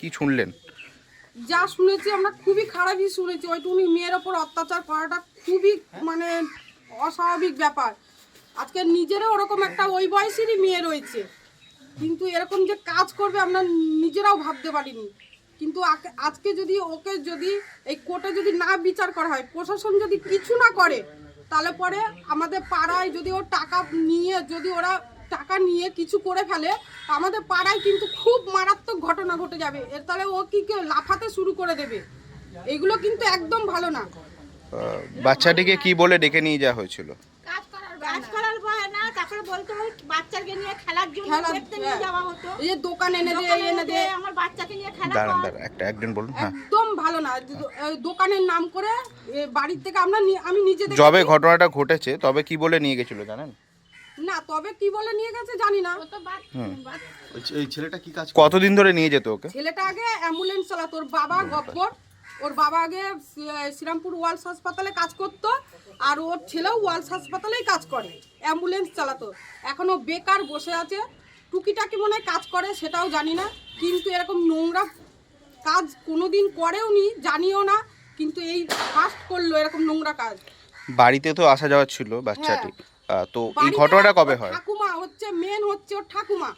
কি শুনলেন? যা শুনেছি, আমরা খুবই খারাপই শুনেছি। ওইটুকুনি মেয়ের ওপর অত্যাচার করাটা খুবই মানে অস্বাভাবিক ব্যাপার। আজকে নিজেরও ওরকম একটা ওই বয়সেরই মেয়ে রয়েছে। কিন্তু এরকম যে কাজ করবে, আমরা নিজেরাও ভাবতে পারিনি। কিন্তু আজকে যদি ওকে যদি, এই কোর্টে যদি না বিচার করা হয়, প্রশাসন যদি কিছু না করে, তাহলে পরে আমাদের পাড়ায় যদি ও টাকা নিয়ে যদি ওরা টাকা নিয়ে কিছু করে ফেলে আমাদের পাড়ায় কিন্তু খুব মারাত্মক ঘটনা ঘটে যাবে। এর তাহলে ও কি কেউ লাফাতে শুরু করে দেবে? এগুলো কিন্তু একদম ভালো না। বাচ্চাটিকে কি বলে ডেকে নিয়ে যাওয়া হয়েছিল? কাজ করার বাহানা তারপরে বলতো বাচ্চাকে নিয়ে খেলার জন্য দেখতে নিয়ে হ্যাঁ। যাওয়া হতো। এই দোকান এনে দে এনে দে। আমার বাচ্চাকে নিয়ে খেলা দাঁড়ান দাঁড়ান একটা একজন বলুন হ্যাঁ। একদম ভালো না। দোকানের নাম করে বাড়ির থেকে আমরা নি- আমি নিজে। যবে ঘটনাটা ঘটেছে তবে কি বলে নিয়ে গেছিল জানেন? না তবে কি বলে নিয়ে গেছে জানি না। এই ছেলেটা কি কাজ কতদিন ধরে নিয়ে যেত ওকে? ছেলেটা আগে অ্যাম্বুলেন্স চালাতো ওর বাবা গব্বর ওর বাবা আগে শ্রীরামপুর ওয়ালস হাসপাতালে কাজ করতো আর ওর ছেলেও ওয়ালস হাসপাতালেই কাজ করে অ্যাম্বুলেন্স চালাতো এখন ও বেকার বসে আছে টুকিটাকি মনে হয় কাজ করে সেটাও জানি না। কিন্তু এরকম নোংরা কাজ কোনোদিন করেও নি জানিও না কিন্তু এই ফার্স্ট করল এরকম নোংরা কাজ। বাড়িতে তো আসা যাওয়া ছিল বাচ্চাটি। আহ, তো এই ঘটনাটা কবে হয়? ঠাকুমা হচ্ছে মেন হচ্ছে ওর ঠাকুমা।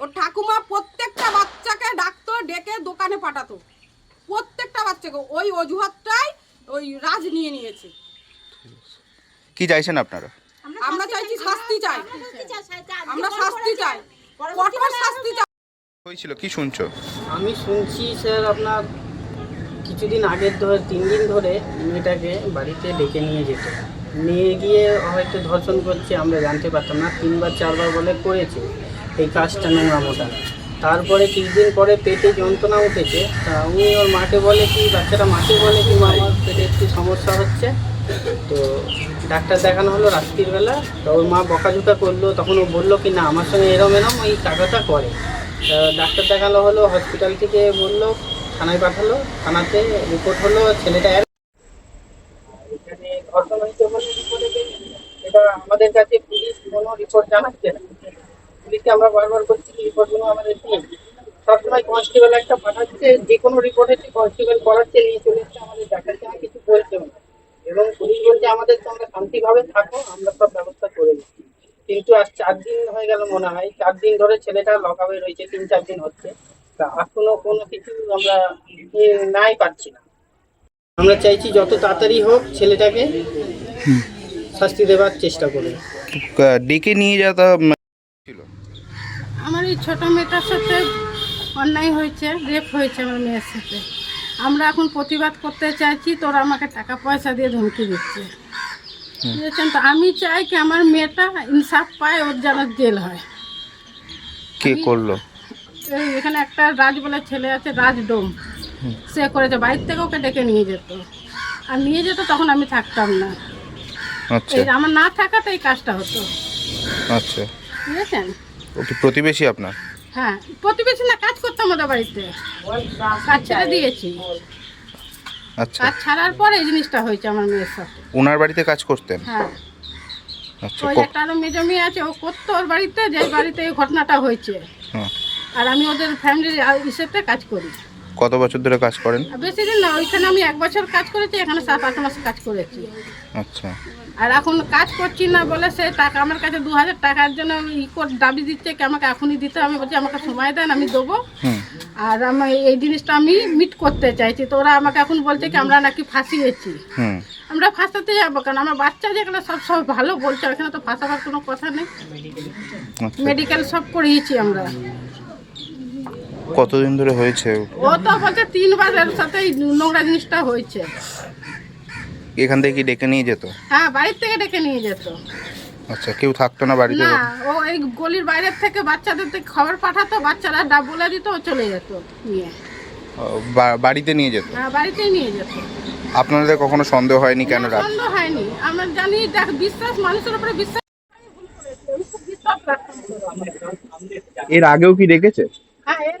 ওর ঠাকুমা প্রত্যেকটা বাচ্চাকে ডাকতো ডেকে দোকানে পাঠাতো। প্রত্যেকটা বাচ্চাকে। ওই অজুহাতটাই ওই রাজ নিয়ে নিয়েছে। কি চাইছেন আপনারা? আমরা চাইছি শাস্তি চাই। আমরা শাস্তি চাই কঠোর শাস্তি চাই। হয়েছিল কি শুনছো? আমি শুনছি স্যার আপনার কিছুদিন আগের ধরে তিন দিন ধরে মেয়েটাকে বাড়িতে ডেকে নিয়ে যেত। নিয়ে গিয়ে হয়তো ধর্ষণ করছে, আমরা জানতে পারতাম না, তিনবার, চারবার বলে করেছে এই কাজটা নোংরা মোটা তারপরে কিছুদিন পরে পেটে যন্ত্রণা উঠেছে, তা উনি ওর মাকে বলে কি, বাচ্চাটা মাকে বলে কি, মা, আমার পেটে একটু সমস্যা হচ্ছে। তো ডাক্তার দেখানো হলো রাত্রির বেলা, তো ওর মা বকাঝোকা করল, তখন ও বলল কি, না, আমার সঙ্গে এরম এরম ওই টাকাটা করে। ডাক্তার দেখানো হলো, হসপিটাল থেকে বলল, থানায় পাঠালো, থানাতে রিপোর্ট হলো, ছেলেটা এখানে হয়েছে বলে রিপোর্টে আমাদের কাছে পুলিশ কোনো রিপোর্ট জানাচ্ছে না। পুলিশকে আমরা বারবার বলছি রিপোর্টগুলো আমাদের দিন। সবসময় কনস্টেবল একটা পাঠাচ্ছে, যে কোনো রিপোর্ট হচ্ছে কনস্টেবল পড়াচ্ছে নিয়ে চলে এসছে আমাদের দেখাচ্ছে না কিছু বলছেও না। এবং পুলিশ বলছে আমাদের তোমরা শান্তিভাবে থাকো, আমরা সব ব্যবস্থা করে দিচ্ছি। কিন্তু আজ চার দিন হয়ে গেল মনে হয়, চার দিন ধরে ছেলেটা লকআপে রয়েছে, তিন চার দিন হচ্ছে। তা এখনও কোনো কিছু আমরা ইয়ে নাই পাচ্ছি না। আমরা চাইছি যত তাড়াতাড়ি হোক ছেলেটাকে শাস্তি দেওয়ার চেষ্টা করুন। ডেকে নিয়ে যাওয়া ছিল? আমার এই ছোট মেয়েটার সাথে অন্যায় হয়েছে রেপ হয়েছে আমার মেয়ের সাথে। আমরা এখন প্রতিবাদ করতে চাইছি তোরা আমাকে টাকা পয়সা দিয়ে ধমকি দিচ্ছে বুঝেছেন তো? আমি চাই কি আমার মেয়েটা ইনসাফ পায় ওর যেন জেল হয়। কে করল? এই এখানে একটা রাজ বলে ছেলে আছে রাজ ডোম সে করেছে বাড়ির থেকে ওকে ডেকে নিয়ে যেত। আর নিয়ে যেত তখন আমি থাকতাম না। আচ্ছা। এই আমার না থাকাতে এই কাজটা হতো। আচ্ছা। বুঝেছেন? ও কি প্রতিবেশী আপনার? হ্যাঁ প্রতিবেশী না কাজ করতাম আমাদের বাড়িতে। কাজ ছেড়ে দিয়েছি। আচ্ছা। কাজ ছাড়ার পরে এই জিনিসটা হয়েছে আমার মেয়ের সাথে। ওনার বাড়িতে কাজ করতেন? হ্যাঁ। আচ্ছা ওই একটা আরও মেজো মেয়ে আছে ও করতো ওর বাড়িতে যে বাড়িতে এই ঘটনাটা হয়েছে। হ্যাঁ। আর আমি ওদের ফ্যামিলির হিসেবে কাজ করি। কত বছর ধরে কাজ করেন? বেশি দিন না ওইখানে আমি এক বছর কাজ করেছি এখানে সাত আট মাস কাজ করেছি। আচ্ছা। আর এখন কাজ করছি না বলে সে টাকা আমার কাছে দু হাজার টাকার জন্য ই করে দাবি দিচ্ছে কি আমাকে এখনই দিতে হবে বলছি আমাকে সময় দেন আমি দেবো। আর আমি এই জিনিসটা আমি মিট করতে চাইছি তো ওরা আমাকে এখন বলছে কি আমরা নাকি ফাঁসিয়েছি। আমরা ফাঁসাতে যাব কারণ আমার বাচ্চা যেগুলো সব সব ভালো বলছে ওখানে তো ফাঁসাবার কোনো কথা নেই। আচ্ছা। মেডিকেল সব করিয়েছি আমরা। কতদিন ধরে হয়েছে? ও তো বলছে তিনবার এর সাথে এই নোংরা জিনিসটা হয়েছে। এখান থেকে কি ডেকে নিয়ে যেত? হ্যাঁ বাড়ির থেকে ডেকে নিয়ে যেত। আচ্ছা কেউ থাকতো না বাড়িতে না ও এই গলির বাইরের থেকে বাচ্চাদের থেকে খবর পাঠাতো বাচ্চারা ডাব বলে দিত ও চলে যেত নিয়ে। বাড়িতে নিয়ে যেত? হ্যাঁ বাড়িতেই নিয়ে যেত। আপনাদের কখনো সন্দেহ হয়নি কেন সন্দেহ হয়নি। আমরা জানি দেখ বিশ্বাস মানুষের উপরে বিশ্বাস বিশ্বাস। এর আগেও কি ডেকেছে? হ্যাঁ এর